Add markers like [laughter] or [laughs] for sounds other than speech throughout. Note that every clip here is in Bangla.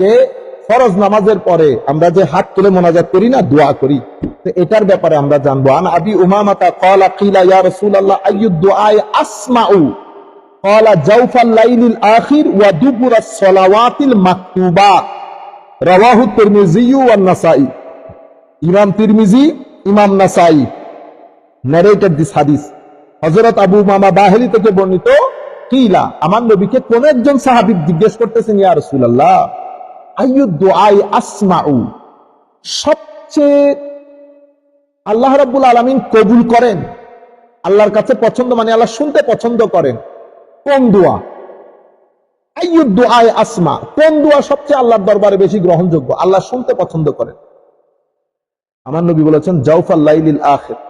আজকে ফরজ নামাজের পরে আমরা যে হাত তুলে মোনাজাত করি না, দোয়া করি এটার ব্যাপারে আমরা জানব। আন আবি উমামাতা ক্বালা কিলা ইয়া রাসূলুল্লাহ আসমাউ? জাওফাল লাইলিল আখির ওয়া দুবুরাস মাকতুবাত রাওয়াহু তিরমিজি নাসাই ইমাম তিরমিজি ইমাম নাসাই narrated this hadith. হযরত আবু মামা বাহিরি থেকে বর্ণিত কিলা আমার নবীকে কোন একজন সাহাবী জিজ্ঞেস করতেছেন, ইয়া রাসূলুল্লাহ? আসমাউ। সবচেয়ে আল্লাহ রাব্বুল আলামিন কবুল করেন, আল্লাহর কাছে পছন্দ মানে আল্লাহ শুনতে পছন্দ করেন, কোন দোয়া? আসমা, কোন দোয়া সবচেয়ে আল্লাহর দরবারে বেশি গ্রহণযোগ্য? আল্লাহ শুনতে পছন্দ করেন। আমার নবী বলেছেন জাউফাল আখির।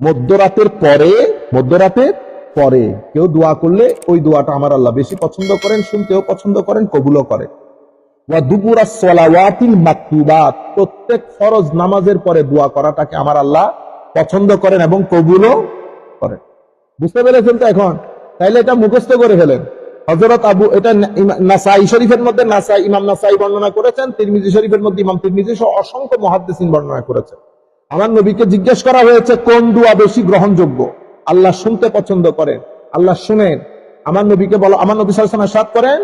মধ্যরাতের পরে মধ্যরাতের পরে কেউ দোয়া করলে ওই দোয়াটা আমার আল্লাহ বেশি পছন্দ করেন, শুনতেও পছন্দ করেন, কবুলও করেন। প্রত্যেক ফরজ নামাজের পরে দোয়া করাটাকে আমার আল্লাহ পছন্দ করেন এবং কবুলও করেন। বুঝতে পেরেছেন তো এখন? তাইলে এটা মুখস্থ করে ফেলেন। হজরত আবু, এটা নাসাই শরীফের মধ্যে নাসাই, ইমাম নাসাই বর্ণনা করেছেন, তিরমিজি শরীফের মধ্যে ইমাম তিরমিজি অসংখ্য মহাদ্দেসিন বর্ণনা করেছেন। আমার নবীকে জিজ্ঞেস করা হয়েছে, কোন দোয়া বেশি গ্রহণযোগ্য? আল্লাহ শুনতে পছন্দ করেন। আল্লাহ শুনেন। আমার নবীকে বলো, আমার নবী সাত করেন,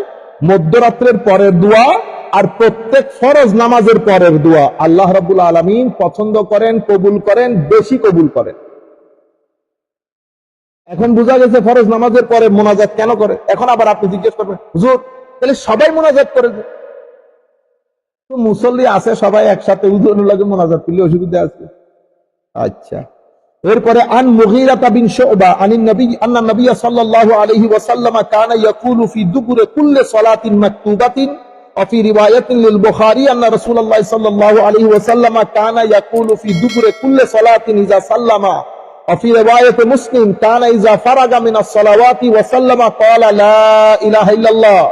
মধ্যরাত্রের পরের দোয়া আর প্রত্যেক ফরজ নামাজের পরের দোয়া আল্লাহ রাব্বুল আলামিন পছন্দ করেন, কবুল করেন, বেশি কবুল করেন। এখন বোঝা গেছে ফরজ নামাজের পরে মোনাজাত কেন করে? এখন আবার আপনি জিজ্ঞেস করবেন, হুজুর, তাহলে সবাই মোনাজাত করে তো মুসল্লি আছে সবাই একসাথে উজুরুল্লাহকে মোনাজাত করলে অসুবিধা আছে। আচ্ছা। এরপরে, আন মুগীরাতা বিন শুবা আনিন নবী আন্না নবী সাল্লাল্লাহু আলাইহি ওয়াসাল্লাম কানা ইয়াকুলু ফি দুবুরে কুল্লি সালাতিন মাকতুবাতিন وفي رواية للبخاري أن رسول الله صلى الله عليه وسلم كان يقول في دبر كل صلاة إذا سلم وفي رواية مسلم كان إذا فرغ من الصلوات وسلم قال لا إله إلا الله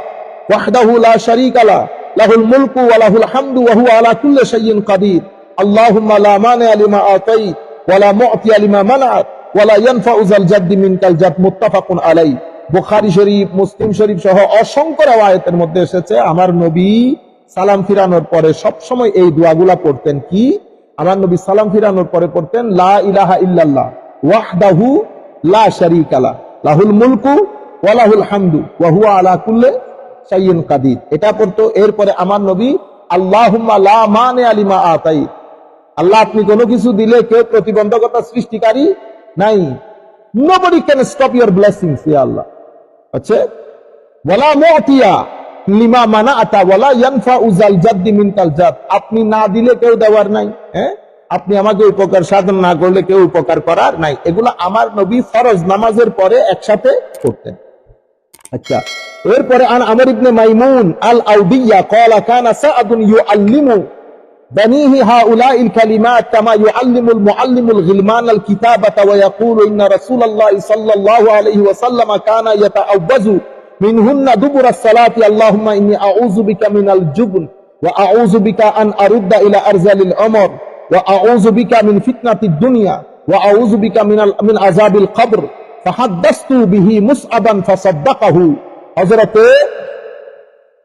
وحده لا شريك له له الملك وله الحمد وهو على كل شيء قدير اللهم لا مانع لما أعطيت ولا معطي لما منعت ولا ينفع ذا الجد منك الجد متفق عليه বুখারী শরীফ, মুসলিম শরীফ সহ অসংখ্য রাওয়ায়াতের মধ্যে এসেছে। আমার নবী সালাম ফিরানোর পরে সব সময় এই দোয়াগুলা পড়তেন কি? আমার নবী সালাম ফিরানোর পরে পড়তেন, লা ইলাহা ইল্লাল্লাহ, ওয়াহদাহু লা শারীকা লা, লাহুল মুলকু ওয়া লাহুল হামদু, ওয়া হুয়া আলা কুল্লি শাইইন কাদির। এটা পড়তো। এরপরে আমার নবী, আল্লাহুম্মা লা মানে আলিমা আতাই আল্লাহ, আপনি কোনো কিছু দিলে কেউ প্রতিবন্ধকতা সৃষ্টিকারী? নাই। Nobody can stop your blessings ya Allah হচ্ছে ওয়ালা মুতিয়া লিমা মানা আতা ওয়ালা ইয়ানফা উজাল জাদ্দি মিনতাল আপনি না দিলে কেউ দেওয়ার নাই হ্যাঁ? আপনি আমাকে উপকার সাধন না করলে কেউ উপকার করার নাই। এগুলো আমার নবী ফরজ নামাজের পরে একসাথে করতেন। আচ্ছা এরপরে আন আমার ইবনে মাইমুন আল আউদিয়া কলা কানা সাআদুন ইউআল্লিমু بنيه هؤلاء الكلمات كما يعلم المعلم الغلمان الكتابة ويقول إن رسول الله صلى الله عليه وسلم كان يتعوذ منهن دبر الصلاة. اللهم إني أعوذ بك من الجبن وأعوذ بك أن أرد إلى أرزل العمر وأعوذ بك من فتنة الدنيا وأعوذ بك من من عذاب القبر. فحدثت به مصعبا فصدقه. حضرت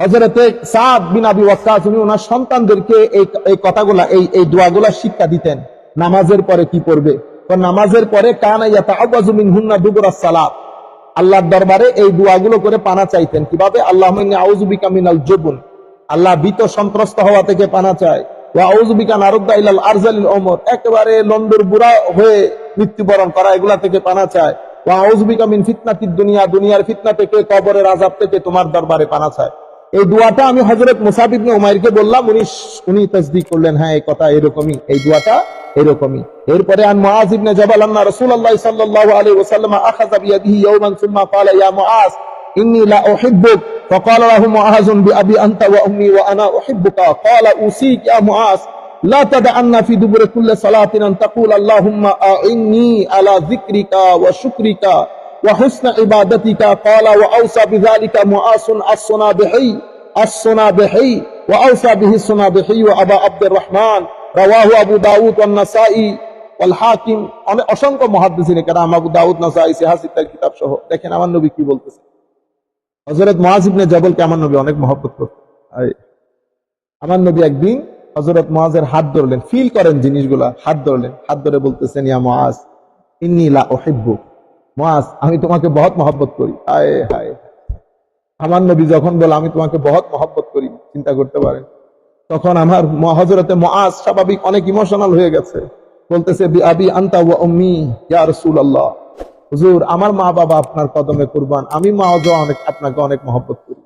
হজরতে সাদ বিন আবি ওয়াক্কাস, উনি ওনার সন্তানদেরকে এই এই কথাগুলা, এই এই দোয়াগুলা শিক্ষা দিতেন। নামাজের পরে কি পড়বে নামাজের পরে সালাত। আল্লাহর দরবারে এই দোয়াগুলো করে পানা চাইতেন। কীভাবে? বিকা মিনাল আল্লাহ ভীত সন্ত্রস্ত হওয়া থেকে পানা চায়। ওয়া আউযু বিকা নারুদ্দা ইলাল আরজালিল উমর। একেবারে লন্ডর বুড়া হয়ে মৃত্যুবরণ করা, এগুলা থেকে পানা চায়। ওয়া আউযু বিকা মিন ফিতনাতিদ দুনিয়া। দুনিয়ার ফিতনা থেকে কবরের আযাব থেকে তোমার দরবারে পানা চায়। এই দোয়াটা আমি হজরত মুসাব ইবনে উমাইরকে বললাম উনি উনি তাসদিক করলেন হ্যাঁ এই কথা এরকমই এই দোয়াটা এরকমই এরপরে আন মুআজ ইবনে জাবাল আন্না রাসূলুল্লাহ সাল্লাল্লাহু আলাইহি ওয়াসাল্লাম আখাযা বিয়াদিহি ইয়াওমান সুম্মা ক্বালা ইয়া মুআজ ইন্নী লা উহিব্বুক فقال له معاذ بأبي أنت وأمي وأنا أحبك قال أوصيك يا معاذ لا تدعنا في دبر كل صلاة أن تقول اللهم أعني على ذكرك وشكرك وحسن عبادتك قال وأوصى بذلك معاص الصنابحي الصنابحي وأوصى به الصنابحي وأبا عبد الرحمن رواه أبو داود والنسائي والحاكم অনেক অসংখ্য মহাদ্দিসিনে কেরাম আবু দাউদ নাসাই সিহাসিতার কিতাব সহ দেখেন আমার নবী কি বলতেছে হযরত মুআজ ইবনে জাবলকে আমার নবী অনেক মহব্বত করতেন আয়, আমার নবী একদিন হজরত মহাজের হাত ধরলেন ফিল করেন জিনিসগুলা হাত ধরলেন হাত ধরে বলতেছেন ইয়া মহাজ ইন্নি লা ওহিব্বু মহাজ আমি তোমাকে বহুত মহব্বত করি। হায় হায়। আমার নবী যখন বলে, আমি তোমাকে বহুত মহব্বত করি চিন্তা করতে পারেন। তখন আমার হজরতে মহাজ স্বাভাবিক অনেক ইমোশনাল হয়ে গেছে। বলতেছে আবি আন্তা ওয়া উম্মি, ইয়া রাসূলুল্লাহ। হুজুর, আমার মা বাবা আপনার কদমে কুরবান। আমি মাওজও অনেক, আপনাকে অনেক মহব্বত করি।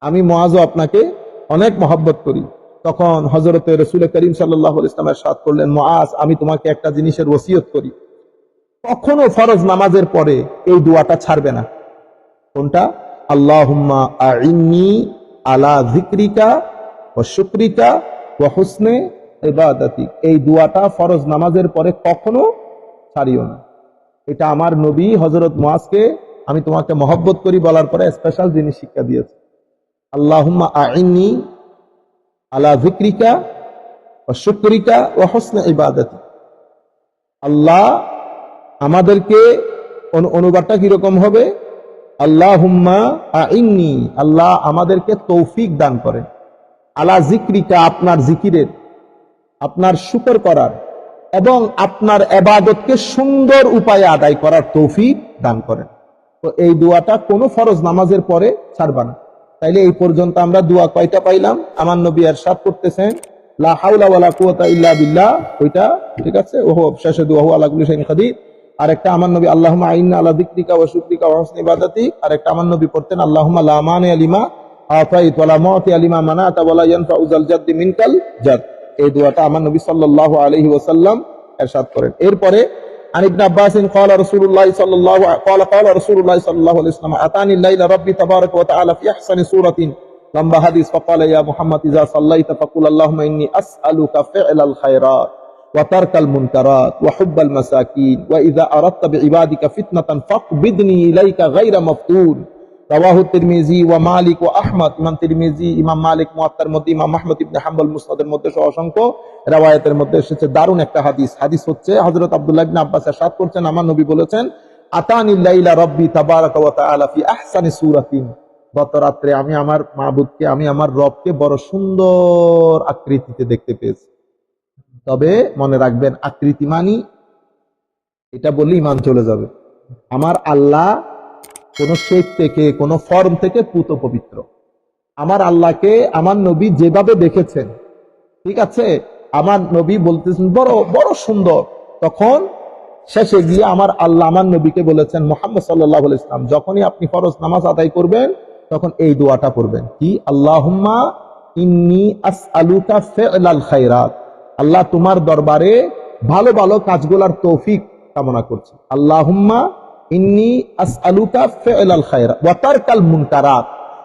আমি মহাজও আপনাকে অনেক মহব্বত করি। তখন হজরত রসুল করিম সাল্লাহ ইসলামের সাথ করলেন মহাজ আমি তোমাকে একটা জিনিসের ওসিয়ত করি। কখনো ফরজ নামাজের পরে এই দোয়াটা ছাড়বে না। কোনটা? আইন্নি আলা যিকরিকা ওয়া শুকরিকা ওয়া হুসনে এই দোয়াটা ফরজ নামাজের পরে কখনো ছাড়িও না। এটা আমার নবী হজরত মুআজকে আমি তোমাকে মহব্বত করি বলার পরে স্পেশাল জিনিস শিক্ষা দিয়েছে আল্লাহুম্মা আইন্নি আলা জিক্রিকা ওয়া শুকরিকা ওয়া হুসনে ইবাদাতিক। আল্লাহ আমাদেরকে অনু- অনুবাদটা কীরকম হবে? আল্লাহ হুম্মা আইন্নি, আল্লাহ আমাদেরকে তৌফিক দান করেন। আলা জিক্রিকা, আপনার জিকিরের, আপনার শুকর করার এবং আপনার এবাদতকে সুন্দর উপায়ে আদায় করার তৌফিক দান করেন। তো এই দোয়াটা কোনো ফরজ নামাজের পরে ছাড়বা না। তাইলে এই পর্যন্ত আমরা দোয়া কয়টা পাইলাম? আমার নবী এরশাদ করতেছেন, লা কুওয়াতা ইল্লা বিল্লাহ। ওইটা, ঠিক আছে? ওহো, শেষে দোয়া আলা কুল্লি শাইইন কাদির আর একটা আমার নবী আল্লাহুম্মা আইন্না আলা যিকরিকা ওয়া শুকরিকা ওয়া হুসনি ইবাদাতি আর একটা আমার নবী পড়তেন আল্লাহুম্মা লা মানি আলিমা আতাইত ওয়ালা মুতি আলিমা মানাতা ওয়ালা ইয়ানফাউ যাল জাদ্দি মিনকাল জাদ এই দোয়াটা আমার নবী সাল্লাল্লাহু আলাইহি ওয়াসাল্লাম ارشاد করেন এরপরে عن ابن عباس قال رسول الله صلى الله ع- قال قال رسول الله صلى الله عليه وسلم اتاني الليل ربي تبارك وتعالى في احسن سوره لما حديث فقال يا محمد اذا صليت فقل اللهم اني اسالك فعل الخيرات وترك المنكرات وحب المساكين واذا اردت بعبادك فتنه فاقبضني اليك غير مفتون রাওয়াহু তিরমিজি ওয়া মালিক ওয়া আহমদ ইমাম তিরমিজি ইমাম মালিক মুয়াত্তার মধ্যে ইমাম আহমদ ইবনে হাম্বল মুসনাদের মধ্যে সহ অসংখ্য রাওয়ায়াতের মধ্যে এসেছে দারুণ একটা হাদিস হাদিস হচ্ছে হযরত আব্দুল্লাহ ইবনে আব্বাস ارشاد করছেন আমার নবী বলেছেন আতানিল লাইলা রাব্বি তাবারাকা ওয়া তাআলা ফি আহসানি সূরাতিন গত রাত্রে আমি আমার মাবুদকে আমি আমার রবকে বড় সুন্দর আকৃতিতে দেখতে পেয়েছি তবে মনে রাখবেন, আকৃতি মানি, এটা বললে ইমান চলে যাবে। আমার আল্লাহ কোন শেপ থেকে, কোন ফর্ম থেকে পুত পবিত্র। আমার আল্লাহকে, আমার নবী যেভাবে দেখেছেন, ঠিক আছে? আমার নবী বলতেছেন, বড় বড় সুন্দর। তখন শেষে গিয়ে আমার আল্লাহ, আমার নবীকে বলেছেন, মোহাম্মদ সাল্লাহ ইসলাম যখনই আপনি ফরজ নামাজ আদায় করবেন, তখন এই দোয়াটা করবেন কি? আল্লাহুম্মা ইন্নি আস আলুকা ফেলাল খাইরাত আল্লাহ তোমার দরবারে ভালো ভালো কাজগুলার তৌফিক কামনা করছি। মুনকারাত।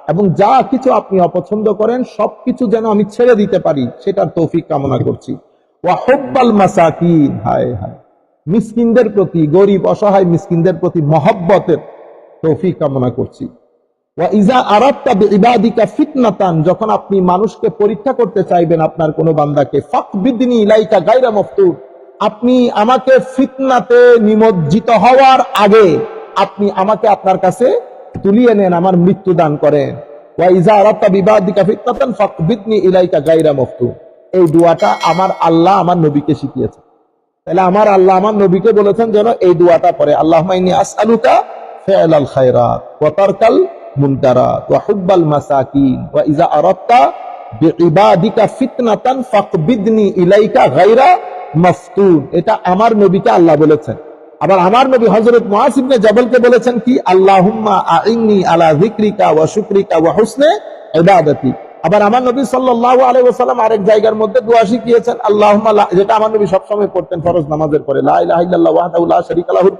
এবং যা কিছু আপনি অপছন্দ করেন, সবকিছু যেন আমি ছেড়ে দিতে পারি, সেটার তৌফিক কামনা করছি। হায় হায়। মিসকিনদের প্রতি, গরিব, অসহায় মিসকিনদের প্রতি মহব্বতের তৌফিক কামনা করছি। যখন আপনি মানুষকে পরীক্ষা করতে চাইবেন আপনার কোনো বান্দাকে আপনি আমাকে ফিতনাতে নিমজ্জিত হওয়ার আগে আপনি আমাকে আপনার কাছে তুলিয়ে নেন, আমার মৃত্যু দান করেন। এই দোয়াটা আমার আল্লাহ আমার নবীকে শিখিয়েছে তাহলে আমার আল্লাহ আমার নবীকে বলেছেন যেন এই দুয়াটা পরে আল্লাহ মাইনি আসআলুকা ফি'লাল খায়রাত আমার নবীকে আল্লাহ বলেছেন। আবার আমার নবী বলেছেন কি? আল্লাহুম্মা ওয়া ওয়া হুসনে আবার আমার নবী সাল্লাল্লাহু আরেক জায়গার মধ্যে দোয়া আল্লাহুম্মা যেটা আমার নবী সবসময় পড়তেন ফরজ নামাজের পরে, লা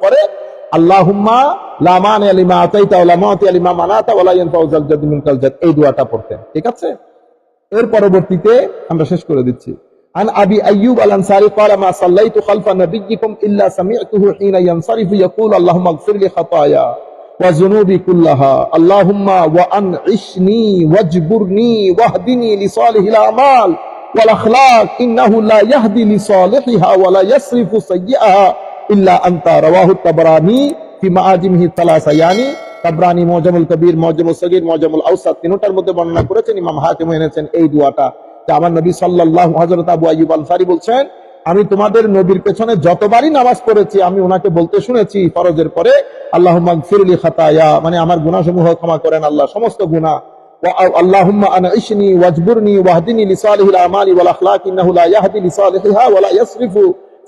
পরে আল্লাহুম্মা লা মানিয়া লিমা আতাইতা ওয়া লা মুতিয়া লিমা মানাতা ওয়া লা ইয়ানফাউ যাল জাদ্দি মিনকাল জাদ এই দোয়াটা পড়তেন ঠিক আছে এর পরবর্তীতে আমরা শেষ করে দিচ্ছি عن ابي ايوب الانصاري قال ما صليت خلف نبيكم الا سمعته حين ينصرف يقول اللهم اغفر لي خطايا وذنوبي كلها اللهم وانعشني واجبرني واهدني لصالح الاعمال والاخلاق انه لا يهدي لصالحها ولا يصرف سيئها الا انت رواه الطبراني في معاجمه الثلاثه يعني তাবরানি মজমুল কবির মজমুল সগির মজমুল আউসাদ তিনটার মধ্যে বর্ণনা করেছেন ইমাম হাকিম এনেছেন এই দোয়াটা যে আমার নবী সাল্লাহ হজরত আবু আইব আনসারি বলছেন আমি তোমাদের নবীর পেছনে যতবারই নামাজ পড়েছি আমি ওনাকে বলতে শুনেছি ফরজের পরে আল্লাহ ফিরলি খাতায়া মানে আমার গুণাসমূহ ক্ষমা করেন আল্লাহ সমস্ত গুণা اللهم انعشني واجبرني واهدني لصالح الاعمال والاخلاق انه لا يهدي لصالحها ولا يصرف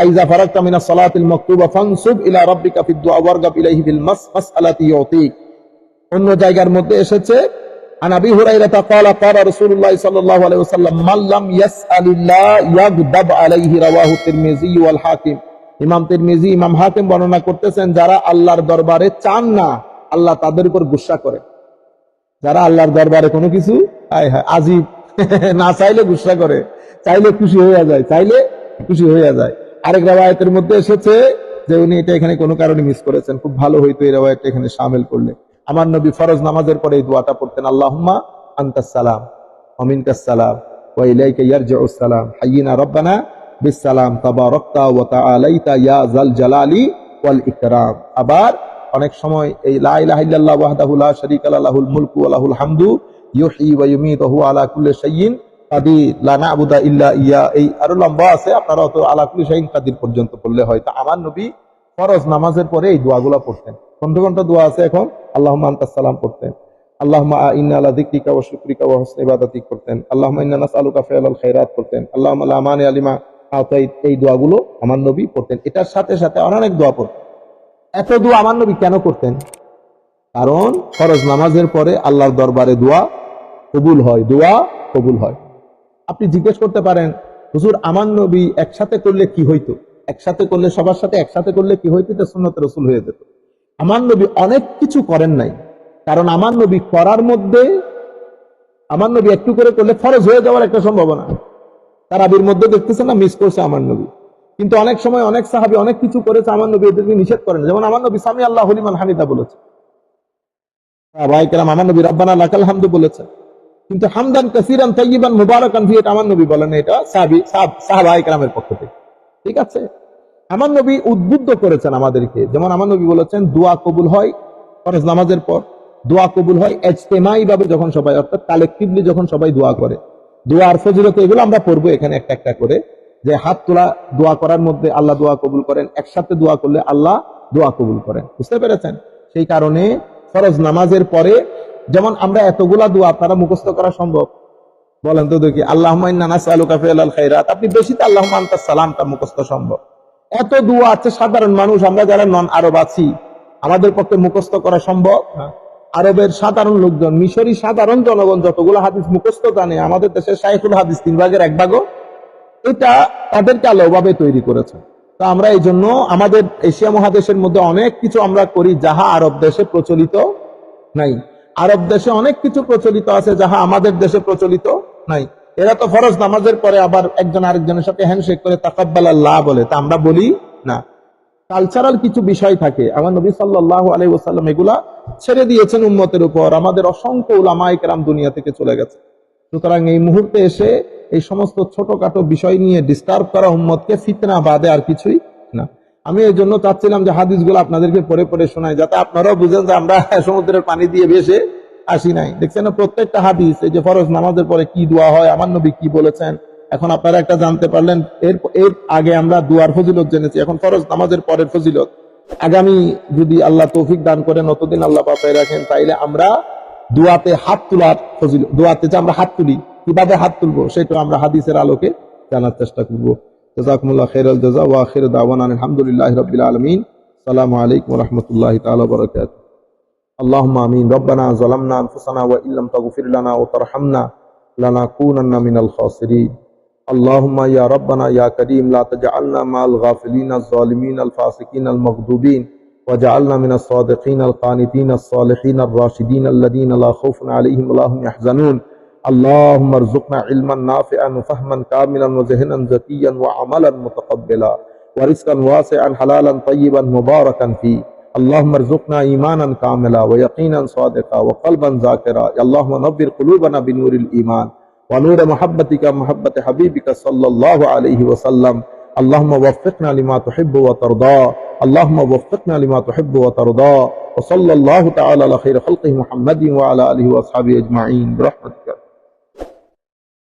আইযা ফারাগতা মিনাস সালাতিল মাকতুবা ফানসুব ইলা রাব্বিকা ফিদ দুআ ওয়ারগাব ইলাইহি বিল মাস মাসআলাতি ইউতিক অন্য জায়গার মধ্যে এসেছে عن ابي هريره قال قال رسول الله صلى الله عليه وسلم من لم يسال الله يغضب عليه رواه الترمذي والحاكم ইমাম তিরমিজি ইমাম হাকিম বর্ণনা করতেছেন যারা আল্লাহর দরবারে চান না আল্লাহ তাদের উপর গুসা করে যারা আল্লাহর দরবারে কোনো কিছু হায় হায় আজিব [laughs] না চাইলে গুসা করে চাইলে খুশি হয়ে যায় চাইলে খুশি হয়ে যায় আরেক রাবায়তের মধ্যে এসেছে যে উনি এটা এখানে কোনো কারণে মিস করেছেন। খুব ভালো হইতো এই রাবায়তটা এখানে সামিল করলে। আমার নবী ফরজ নামাজের পরে এই দোয়াটা পড়তেন, আল্লাহুম্মা আনতাস সালাম অমিনকাস সালাম, ওয়া ইলাইকা হাইয়িনা রব্বানা বিসসালাম তাবারাকতা ওয়া তাআলাইতা ইয়া জাল জালালি ওয়াল আবার অনেক সময় এই মুলকু করতেন লা আলিমা আমার নবী পড়তেন। এটার সাথে সাথে অনেক দোয়া পড়তেন। এত দোয়া আমার নবী কেন করতেন? কারণ ফরজ নামাজের পরে আল্লাহর দরবারে দোয়া কবুল হয়, দোয়া কবুল হয়। আপনি জিজ্ঞেস করতে পারেন, হুজুর, আমার নবী একসাথে করলে কি হইতো? একসাথে করলে সবার সাথে একসাথে করলে কি হইতো? এটা সুন্নত রসুল হয়ে যেত। আমার নবী অনেক কিছু করেন নাই, কারণ আমার নবী করার মধ্যে, আমার নবী একটু করে করলে ফরজ হয়ে যাওয়ার একটা সম্ভাবনা। তার আবির মধ্যে দেখতেছে না মিস করছে আমার নবী। কিন্তু অনেক সময় অনেক সাহাবি অনেক কিছু করেছে, আমার নবী এদেরকে নিষেধ করেন যেমন আমার নবী, সামি আল্লাহ হলিমান হামিদা বলেছে। ভাই কেরাম আমার নবী, রব্বানা লাকাল হামদু বলেছে। কিন্তু হামদান কাসিরান তাইয়িবান মুবারাকান ফি, এটা আমার নবী বলেন এটা সাহাবি সাহাবাই কেরামের পক্ষ থেকে। ঠিক আছে? আমার নবী উদ্বুদ্ধ করেছেন আমাদেরকে। যেমন আমার নবী বলেছেন, দোয়া কবুল হয় ফরজ নামাজের পর, দোয়া কবুল হয় এজতেমাই ভাবে যখন সবাই, অর্থাৎ কালেকটিভলি যখন সবাই দোয়া করে। দোয়ার ফজিলত এগুলো আমরা পড়ব এখানে একটা একটা করে। যে হাত তোলা, দোয়া করার মধ্যে আল্লাহ দোয়া কবুল করেন, একসাথে দোয়া করলে আল্লাহ দোয়া কবুল করেন। বুঝতে পেরেছেন? সেই কারণে ফরজ নামাজের পরে যেমন আমরা এতগুলা দোয়া আপনারা মুখস্থ করা সম্ভব? বলেন তো দেখি আল্লাহ খাইরাত। আপনি বেশিতে আল্লাহ সালামটা মুখস্থ সম্ভব। এত দোয়া আছে সাধারণ মানুষ আমরা যারা নন আরব আছি আমাদের পক্ষে মুখস্থ করা সম্ভব? আরবের সাধারণ লোকজন মিশরি সাধারণ জনগণ যতগুলো হাদিস মুখস্থ জানে আমাদের দেশের শাইখুল হাদিস তিন ভাগের এক ভাগও এটা তাদেরকে আল্লাহ ওভাবে তৈরি করেছে। তো আমরা এই জন্য আমাদের এশিয়া মহাদেশের মধ্যে অনেক কিছু আমরা করি যাহা আরব দেশে প্রচলিত নাই। আরব দেশে অনেক কিছু প্রচলিত আছে যাহা আমাদের দেশে প্রচলিত নাই। এরা তো ফরজ নামাজের পরে আবার একজন আরেকজনের সাথে হ্যান্ডশেক করে তাকাব্বাল আল্লাহ বলে, তা আমরা বলি না। কালচারাল কিছু বিষয় থাকে। আমার নবী সাল্লাহ আলাই ওসাল্লাম এগুলা ছেড়ে দিয়েছেন উম্মতের উপর। আমাদের অসংখ্য উলামাইকেরাম দুনিয়া থেকে চলে গেছে। সুতরাং এই মুহূর্তে এসে এই সমস্ত ছোটখাটো বিষয় নিয়ে ডিস্টার্ব করা উম্মতকে ফিতনা বাদে আর কিছুই আমি এই জন্য চাচ্ছিলাম যে হাদিসগুলো আপনাদেরকে পড়ে পড়ে শোনাই, যাতে আপনারাও বুঝেন যে আমরা [laughs] সমুদ্রের পানি দিয়ে ভেসে আসি নাই। দেখছেন প্রত্যেকটা হাদিস, এই যে ফরজ নামাজের পরে কি দোয়া হয়, আমার নবী কি বলেছেন? এখন আপনারা একটা জানতে পারলেন, এর এর আগে আমরা দুয়ার ফজিলত জেনেছি, এখন ফরজ নামাজের পরের ফজিলত। আগামী যদি আল্লাহ তৌফিক দান করেন, অতদিন আল্লাহ বাঁচায় রাখেন, তাইলে আমরা দোয়াতে হাত তোলার ফজিলত দোয়াতে যে আমরা হাত তুলি, কীভাবে হাত তুলবো, সেটা আমরা হাদিসের আলোকে জানার চেষ্টা করব। جزاكم الله خير الجزاء وآخر دعوانا الحمد لله رب العالمين. السلام عليكم ورحمة الله تعالى وبركاته. اللهم آمين. ربنا ظلمنا أنفسنا وإن لم تغفر لنا وترحمنا لنكونن من الخاسرين. اللهم يا ربنا يا كريم لا تجعلنا مع الغافلين الظالمين الفاسقين المغضوبين. وجعلنا من الصادقين القانتين الصالحين الراشدين الذين لا خوف عليهم ولا هم يحزنون. اللهم ارزقنا علما نافعا وفهما كاملا وذهنا ذكيا وعملا متقبلا ورزقا واسعا حلالا طيبا مباركا فيه. اللهم ارزقنا إيمانا كاملا ويقينا صادقا وقلبا ذاكرا. اللهم نبر قلوبنا بنور الإيمان ونور محبتك محبة حبيبك صلى الله عليه وسلم. اللهم وفقنا لما تحب وترضى. اللهم وفقنا لما تحب وترضى. وصلى الله تعالى على خير خلقه محمد وعلى آله وأصحابه أجمعين. برحمتك.